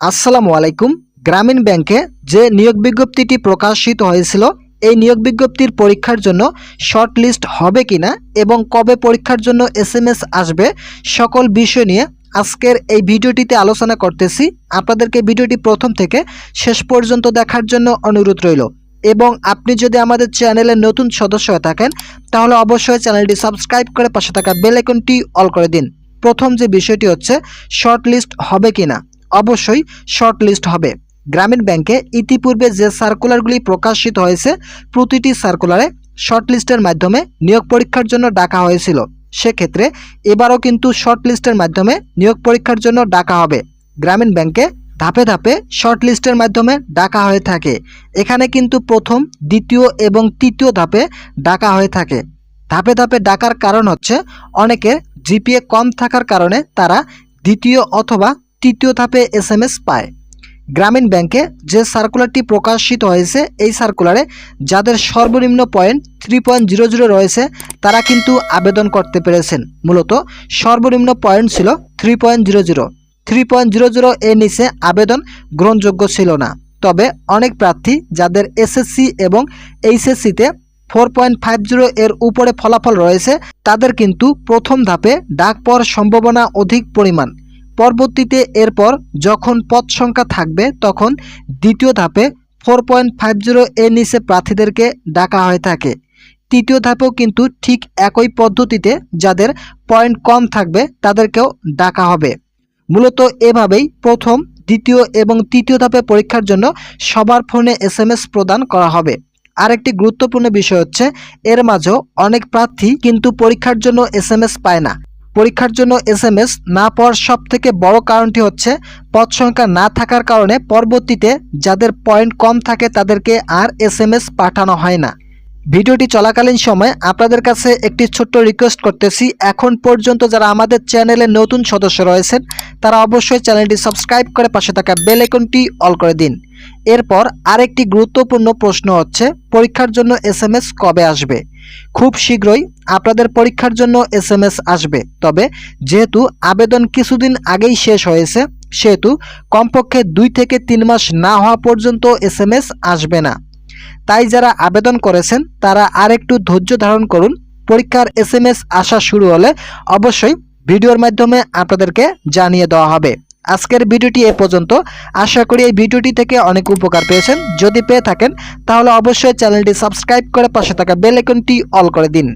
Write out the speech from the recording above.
আসসালামু আলাইকুম। গ্রামীণ ব্যাংকে যে নিয়োগ বিজ্ঞপ্তিটি প্রকাশিত হয়েছিল, এই নিয়োগ বিজ্ঞপ্তির পরীক্ষার জন্য শর্ট লিস্ট হবে কিনা এবং কবে পরীক্ষার জন্য এসএমএস আসবে সকল বিষয় নিয়ে আজকের এই ভিডিওটিতে আলোচনা করতেছি। আপনাদেরকে ভিডিওটি প্রথম থেকে শেষ পর্যন্ত দেখার জন্য অনুরোধ রইল। এবং আপনি যদি আমাদের চ্যানেলের নতুন সদস্য হয়ে থাকেন, তাহলে অবশ্যই চ্যানেলটি সাবস্ক্রাইব করে পাশে থাকা বেল আইকনটি অল করে দিন। প্রথম যে বিষয়টি হচ্ছে শর্ট লিস্ট হবে কিনা? অবশ্যই শর্ট লিস্ট হবে। গ্রামীণ ব্যাংকে ইতিপূর্বে যে সার্কুলারগুলি প্রকাশিত হয়েছে, প্রতিটি সার্কুলারে শর্ট লিস্টের মাধ্যমে নিয়োগ পরীক্ষার জন্য ডাকা হয়েছিল। সেক্ষেত্রে এবারও কিন্তু শর্ট লিস্টের মাধ্যমে নিয়োগ পরীক্ষার জন্য ডাকা হবে। গ্রামীণ ব্যাংকে ধাপে ধাপে শর্ট লিস্টের মাধ্যমে ডাকা হয়ে থাকে। এখানে কিন্তু প্রথম, দ্বিতীয় এবং তৃতীয় ধাপে ডাকা হয়ে থাকে। ধাপে ধাপে ডাকার কারণ হচ্ছে, অনেকের জিপিএ কম থাকার কারণে তারা দ্বিতীয় অথবা তৃতীয় ধাপে এস এম এস পায়। গ্রামীণ ব্যাংকে যে সার্কুলারটি প্রকাশিত হয়েছে, এই সার্কুলারে যাদের সর্বনিম্ন point three point zero zero রয়েছে, তারা কিন্তু আবেদন করতে পেরেছেন। মূলত সর্বনিম্ন পয়েন্ট ছিল three point zero zero three point zero zero এর নিচে আবেদন গ্রহণযোগ্য ছিল না। তবে অনেক প্রার্থী যাদের এসএসসি এবং এইচএসসিতে ফোর পয়েন্ট ফাইভ জিরো এর উপরে ফলাফল রয়েছে, তাদের কিন্তু প্রথম ধাপে ডাক পাওয়ার সম্ভাবনা অধিক পরিমাণ। পরবর্তীতে এরপর যখন পদ সংখ্যা থাকবে তখন দ্বিতীয় ধাপে ফোর পয়েন্ট ফাইভ জিরো এর নিচে প্রার্থীদেরকে ডাকা হয়ে থাকে। তৃতীয় ধাপেও কিন্তু ঠিক একই পদ্ধতিতে যাদের পয়েন্ট কম থাকবে তাদেরকেও ডাকা হবে। মূলত এভাবেই প্রথম, দ্বিতীয় এবং তৃতীয় ধাপে পরীক্ষার জন্য সবার ফোনে এস প্রদান করা হবে। আরেকটি গুরুত্বপূর্ণ বিষয় হচ্ছে, এর মাঝেও অনেক প্রার্থী কিন্তু পরীক্ষার জন্য এস পায় না। পরীক্ষার জন্য এস না পাওয়ার সব থেকে বড় কারণটি হচ্ছে পদ সংখ্যা না থাকার কারণে পরবর্তীতে যাদের পয়েন্ট কম থাকে তাদেরকে আর এস এম এস পাঠানো হয় না। ভিডিওটি চলাকালীন সময় আপনাদের কাছে একটি ছোট্ট রিকোয়েস্ট করতেছি। এখন পর্যন্ত যারা আমাদের চ্যানেলে নতুন সদস্য রয়েছেন, তারা অবশ্যই চ্যানেলটি সাবস্ক্রাইব করে পাশে থাকা বেল আইকনটি অল করে দিন। এরপর আরেকটি গুরুত্বপূর্ণ প্রশ্ন হচ্ছে, পরীক্ষার জন্য এস কবে আসবে? খুব শীঘ্রই আপনাদের পরীক্ষার জন্য এস আসবে। তবে যেহেতু আবেদন কিছুদিন আগেই শেষ হয়েছে, সেহেতু কমপক্ষে দুই থেকে তিন মাস না হওয়া পর্যন্ত এস আসবে না। তাই যারা আবেদন করেছেন, তারা আর একটু ধৈর্য ধারণ করুন। পরীক্ষার এস এম এস আসা শুরু হলে অবশ্যই ভিডিওর মাধ্যমে আপনাদেরকে জানিয়ে দেওয়া হবে। আজকের ভিডিওটি এ পর্যন্ত। আশা করি এই ভিডিওটি থেকে অনেক উপকার পেয়েছেন। যদি পেয়ে থাকেন, তাহলে অবশ্যই চ্যানেলটি সাবস্ক্রাইব করে পাশে থাকা বেল অল করে দিন।